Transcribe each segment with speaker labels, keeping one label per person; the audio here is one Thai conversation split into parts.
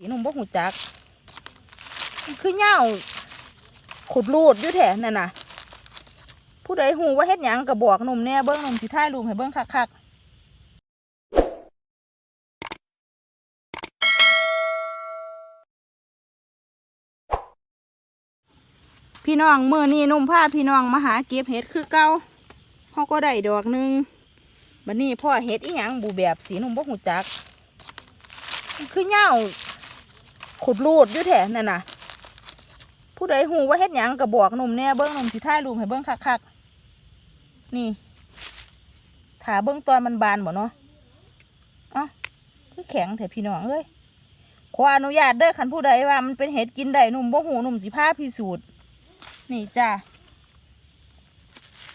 Speaker 1: สีหนุ่มบ่หูจัก คือเหย้าขุดรูดอยู่แท้นั่นน่ะ ผู้ใดหูว่าเฮ็ดหยังก็บอกหนุ่มแน่เบิ่งหนุ่มสิถ่ายรูปให้เบิ่งคักๆพี่น้องมื้อนี้หนุ่มพาพี่น้องมาหาเก็บเห็ดคือเก่าเฮาก็ได้ดอกหนึ่งบัดนี้พ่อเห็ดอีหยังบูแบบสีหนุ่มบ่หูจัก คือเหย้า ขุดรูดอยู่แท้นั่นน่ะ ผู้ใดหูว่าเฮ็ดหยังก็บอกหนุ่มแน่เบิ่งหนุ่มสิถ่ายรูปให้เบิ่งคักๆนี่ถาเบิ่งตอนมันบานบ่เนาะเอ้าคือแข็งแท้พี่น้องเอ้ยขออนุญาตเด้อคันผู้ใดว่ามันเป็นเห็ดกินได้หนุ่มบ่หูหนุ่มสิพาพิสูจน์นี่จ้า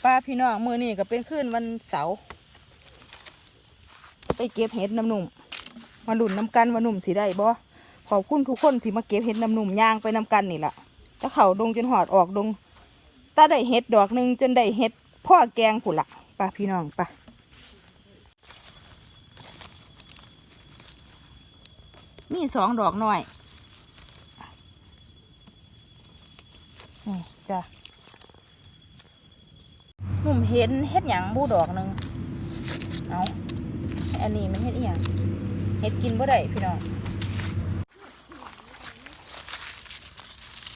Speaker 1: ป้าพี่น้องมือนี้ก็เป็นคืนวันเสาร์ไปเก็บเห็ดน้ำหนุ่มมาหลุนน้ำกันว่าหนุ่มสิได้บ่ ขอบคุณทุกคนที่มาเก็บเห็ดน้ำหนุ่มย่างไปน้ำกันนี่แหละถ้าเขาดงจนหอดออกดงตาได้เห็ดดอกหนึ่งจนได้เห็ดพ่อแกงผุละป่ะพี่น้องป่ะมีสองดอกหน่อยนี่จ้ะหนุ่มเห็นเห็ดหยังบูดอกหนึ่งเอาอันนี้มันเห็ดอหย่างเห็ดกินบ่ได้พี่น้อง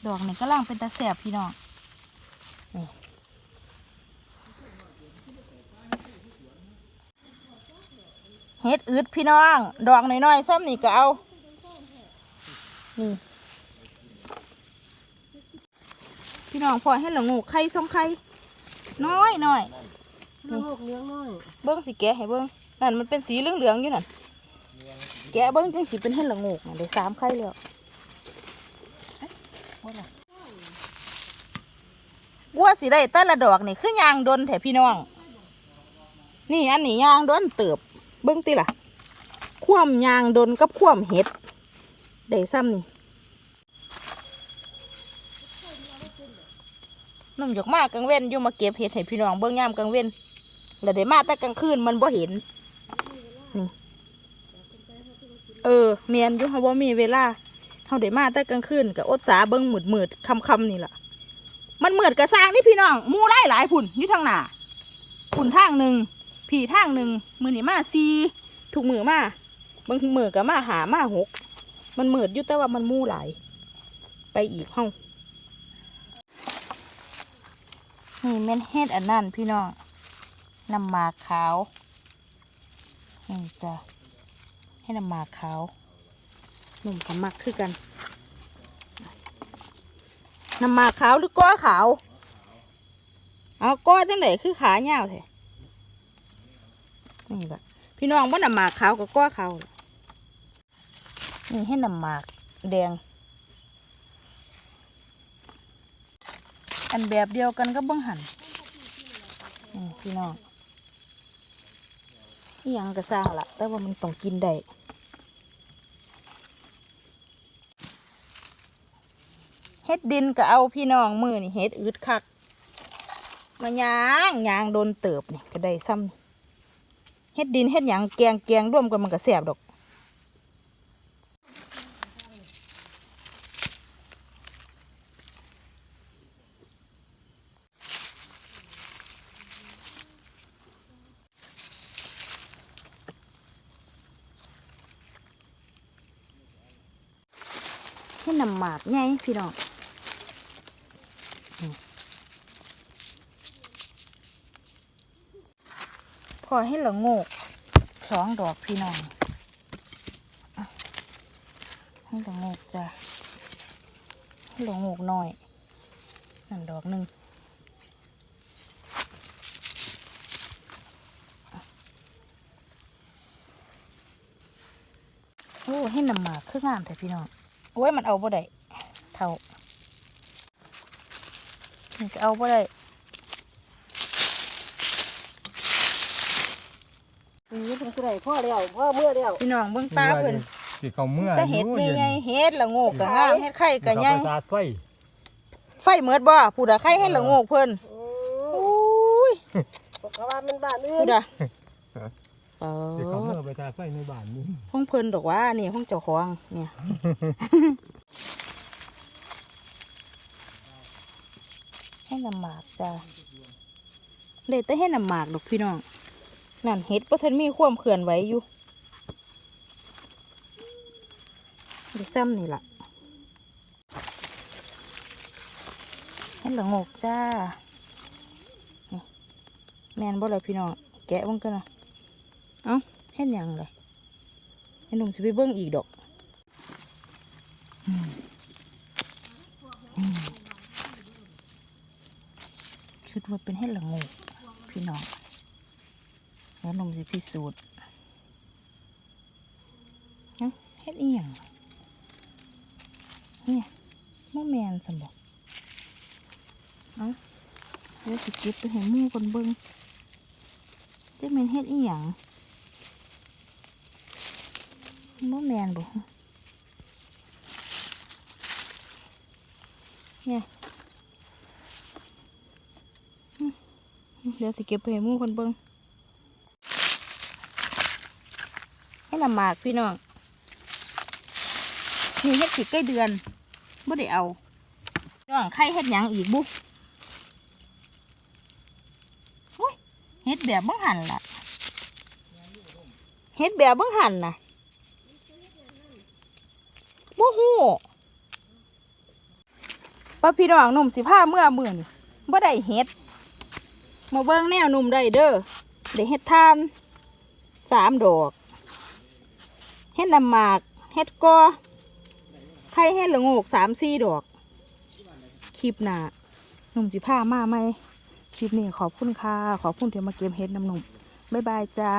Speaker 1: ดอกนี่ก็ล่างเป็นตาแสบพี่น้องนี่เฮ็ดอึดพี่น้อง ดอกน้อยๆซ้ำนี่ก็เอา นี่ พี่น้องพอให้หลงงูไข่ส้มไข่น้อยน้อย
Speaker 2: น้องหกเลี้ยงน้อย
Speaker 1: เบิ้งสิแกะให้เบิ้งนั่นมันเป็นสีเหลืองๆอยู่นั่นแกะเบิ้งจังสิเป็นให้หลงงูน่ะได้สามไข่แล้ว ว่าสิได้แต่ละดอกนี่คือยางดนแถพี่น้อง นี่อันนี้ยางดนเติบ เบิ้งติล่ะคว่ำยางดนกับคว่ำเห็ดได้ซ้ำนี่นุ่มหยกมากกลางเว้นอยู่มาเก็บเห็ดให้พี่น้องเบิ้งยามกลางเว้นแล้วได้มาแต่กลางคืนมันบ่เห็นนี่เออเมียนอยู่เฮาบ่มีเวลา เฮาได้มาแต่กลางคืนกับอดสาเบิ้งหมืดมืดๆคำนี่แหละมันเหมือนกระซางนี่พี่น้องมูไล่หลายผุ่นอยู่ทางหน้าผุ่นทางหนึ่งผีทางหนึ่งมือนี่มาซีถูกมือมาบางมือก็มาหามาหก มันเหมือดอยู่แต่ว่ามันมูหลาย ไปอีกห้องนี่แม่นเฮ็ดอันนั้นพี่น้องน้ำมาขาวนี่จ้ะให้น้ำมาขาว นุ่มกับมักคือกันน้ำมาขาวหรือก้อขาว เอาก้อจังไหนคือขาเงาวแท้นี่แบบพี่น้องว่าน้ำมาขาวกับก้อขาวนี่ให้น้ำมาแดง อันแบบเดียวกันก็บ้องหันนี่พี่น้องอยังก็สร้างละแต่ว่ามันต้องกินได้ เฮ็ดดินก็เอาพี่น้องมือนี่เฮ็ดอืดคัก มาย่างย่างโดนเติบนี่ก็ได้ซ้ำเฮ็ดดินเฮ็ดหยังแกงแกงร่วมกันมันก็แซ่บดอกให้นำหมากไงพี่น้อง พอให้ละโงกสองดอกพี่น้องให้ละโงกจ้ะให้ละโงกหน่อยนั่นดอกหนึ่งโอ้ให้นำมาคืองามแต่พี่น้องโอ้ยมันเอาบ่ได้เท่านี่ก็เอาบ่ได้
Speaker 2: นี้เป็นไรพ่อแล้วพ่อเมื่อแล้ว
Speaker 1: พี่น้องเบิ่งตาเพิ่น
Speaker 3: สิเขาเมื่อ
Speaker 1: แต่เห็ดใหญ่ๆเห็ดละโงกก็งามเห็ดไข่ก็ใหญ่
Speaker 3: สาดไฟ
Speaker 1: ไฟเมิดบ่ผู้ใดไข่ให้ละโงกเพิ่น
Speaker 2: โอ้
Speaker 1: อุ้ย
Speaker 2: เพราะว่ามันบ้านอื่
Speaker 1: ผู้
Speaker 2: น
Speaker 1: ใดเปิ
Speaker 3: เดี๋ยวเขา
Speaker 1: ด
Speaker 3: เมื่อไปทาไฟในบ้านนี่
Speaker 1: ห้องเพิ่นดอกว่านี่ห้องเจ้าของเนี่ยให้น้ำหมากจ้าเลยแต่ให้น้ำหมากดอกพี่น้อง นั่นเห็ดเพราะท่านมีความเขื่อนไหวอยู่ดีซ้ำนี่ล่ะให้ละงกจ้าแมนบ่เลยพี่น้องแกะมันกันนะเอ้าเห็นหยังเลยไอ้หนุ่มสิไปเบิ้งอีกดอกคิดว่าเป็นเห็ดละโงกพี่น้อง แล้วนมสิพิสูจน์เอ้าเฮ็ดอีหยังเนี่ยมะแมนสมบอกเอ้าเดี๋ยวสิเก็บไปให้มู่คนเบิ่งจะแมนเฮ็ดอีหยังมะแมนบ่เนี่ยเดี๋ยวสิเก็บไปให้มู่คนเบิ่ง ให้น้ำหมากพี่น้องนี่เฮ็ดสิใกล้เดือนบ่ได้เอาน้องใครเฮ็ดหยังอีกบุเฮ็ดแบบบังหันล่ะเฮ็ดแบบบังหันน่ะบ่ฮู้ป้าพี่น้องหนุ่มสิพาเมื่อมื้อนี่บ่ได้เฮ็ด มาเบิ่งแนวหนุ่มได้เด้อได้เฮ็ดทานสามดอก เฮ็ดน้ำหมาก เฮ็ดกอไข่เฮ็ดละโงกสามสี่ดอกคลิปหน้าหนุ่มสิผ้ามาไหมคลิปนี้ขอบคุณค่ะ ขอบคุณที่มาเก็บเฮ็ดน้ำหนุ่มบ๊ายบายจ้า